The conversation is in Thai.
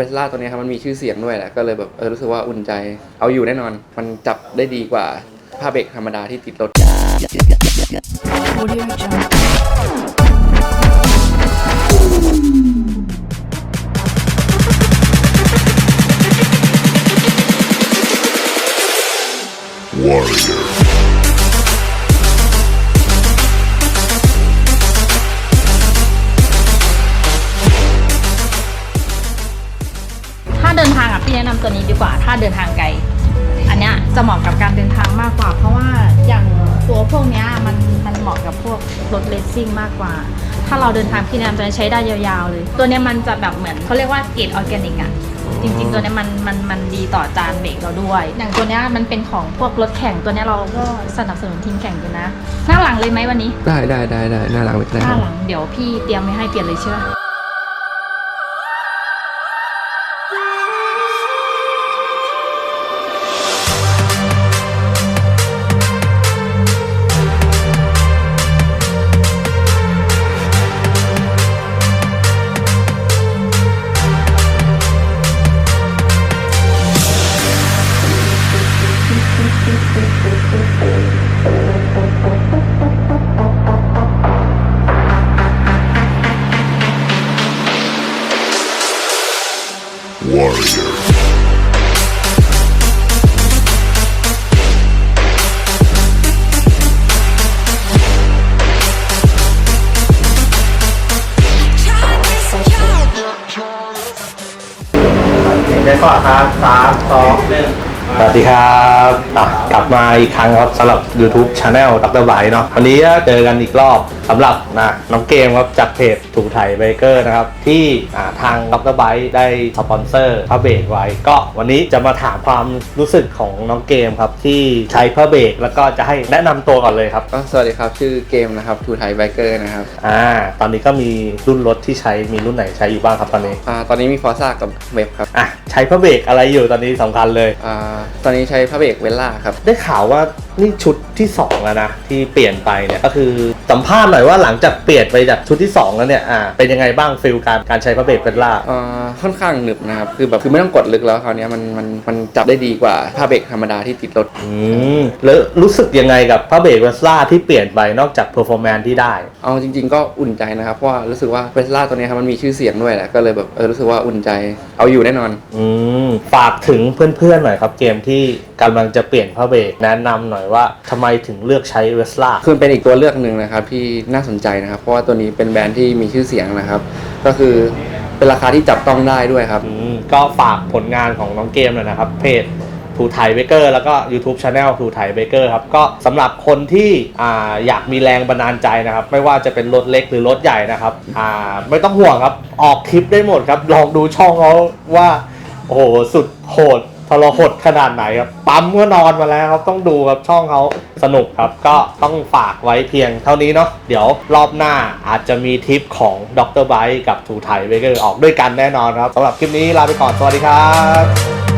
วสลาตัวเนี้ยครับมันมีชื่อเสียงด้วยแหละก็เลยแบบเออรู้สึกว่าอุ่นใจ เอาอยู่แน่นอน มันจับได้ดีกว่าผ้าเบรกธรรมดาที่ติดรถ Audio Jungle. Warrior. าเดินทางอะพี่แนะนำตัวนี้ดีกว่า ถ้าเดินทางไกล อันเนี้ยจะเหมาะกับการเดินทางมากกว่า เพราะว่าอย่างตัวพวกเนี้ยมันมันเหมาะกับพวกรถเลสซิ่งมากกว่า ถ้าเราเดินทางพี่แนะนำตัวนี้ใช้ได้ยาวๆเลย ตัวเนี้ยมันจะแบบเหมือนเขาเรียกว่าเกรดออร์แกนิกอะ จริงๆตัวเนี้ยมันมันมันดีต่อจานเบรกเราด้วย อย่างตัวเนี้ยมันเป็นของพวกรถแข่งตัวเนี้ยเราก็สนับสนุนทีมแข่งอยู่นะหน้าหลังเลยไหมวันนี้ได้ได้ได้ได้หน้าหลังไม่หได้คน้ารับหลังเดี๋ยวพี่เตรียมไว้ให้เปลี่ยนเลยเชื่อ Warrior. เดี๋ยวก่อนครับสามสองหนึ่ง สวัสดีครับอะกลับมาอีกครั้งครับสำหรับ YouTube Channel ดรไบเนาะวันนี้ก็เจอกันอีกรอบสำหรับนะน้องเกมครับจากเพจถูไถไบเกอร์นะครับ ที่อ่าทางดรไบได้สปอนเซอร์พระเบรกไว้ ก็วันนี้จะมาถามความรู้สึกของน้องเกมครับ ที่ใช้พระเบรกแล้วก็จะให้แนะนำตัวก่อนเลยครับก็สวัสดีครับ ชื่อเกมนะครับทูไทยไบเกอร์นะครับอ่าตอนนี้ก็มีรุ่นรถที่ใช้มีรุ่นไหนใช้อยู่บ้างครับตอนนี้อ่าตอนนี้มีฟอร์ซ่ากับเว็บครับอะใช้พระเบรกอะไรอยู่ตอนนี้สำคัญเลยอ่าตอนนี้ใช้ผ้าเบรกเวลล่าครับ ได้ข่าวว่านี่ชุดที่ 2 แล้วนะ ที่เปลี่ยนไปเนี่ยก็คือสัมภาษณ์หน่อยว่าหลังจากเปลี่ยนไปจากชุดที่ 2 แล้วเนี่ยอ่าเป็นยังไงบ้างฟิลการการใช้พระเบรกเป็นล่าอ่าค่อนข้างหนึบนะครับ คือแบบคือไม่ต้องกดลึกแล้วคราวเนี้ยมันมันมันจับได้ดีกว่าผ้าเบรกธรรมดาที่ติดรถอืมแล้วรู้สึกยังไงกับพระเบรกเวสล่าที่เปลี่ยนไปนอกจากเพอร์ฟอร์แมนที่ได้ เอาจริง ๆ ก็อุ่นใจนะครับเพราะว่ารู้สึกว่าเวสล่าตัวเนี้ยครับมันมีชื่อเสียงด้วยแหละก็เลยแบบเออรู้สึกว่าอุ่นใจเอาอยู่แน่นอนอืมฝากถึงเพื่อนๆหน่อยครับเกมที่กำลังจะเปลี่ยนพระเบรกแนะนำหน่อยว่าทำไมถึงเลือกใช้เวสล่าคือเป็นอีกตัวเลือกหนึ่งนะครับที่น่าสนใจนะครับ เพราะว่าตัวนี้เป็นแบรนด์ที่มีชื่อเสียงนะครับ ก็คือเป็นราคาที่จับต้องได้ด้วยครับ อืมก็ฝากผลงานของน้องเกมหน่อยนะครับ เพจทูไทเบเกอร์แล้วก็ YouTube Channel ทูไทเบเกอร์ครับ ก็สำหรับคนที่อ่าอยากมีแรงบันดาลใจนะครับ ไม่ว่าจะเป็นรถเล็กหรือรถใหญ่นะครับอ่าไม่ต้องห่วงครับ ออกคลิปได้หมดครับ ลองดูช่องเขาว่า โอ้โห สุดโหด ทรหดขนาดไหนครับ ปั๊มก็นอนมาแล้วครับ ต้องดูครับช่องเขาสนุกครับ ก็ต้องฝากไว้เพียงเท่านี้เนาะ เดี๋ยวรอบหน้าอาจจะมีทริปของดรไบกับทูไทเบเกอร์ออกด้วยกันแน่นอนครับสำหรับคลิปนี้ลาไปก่อน สวัสดีครับ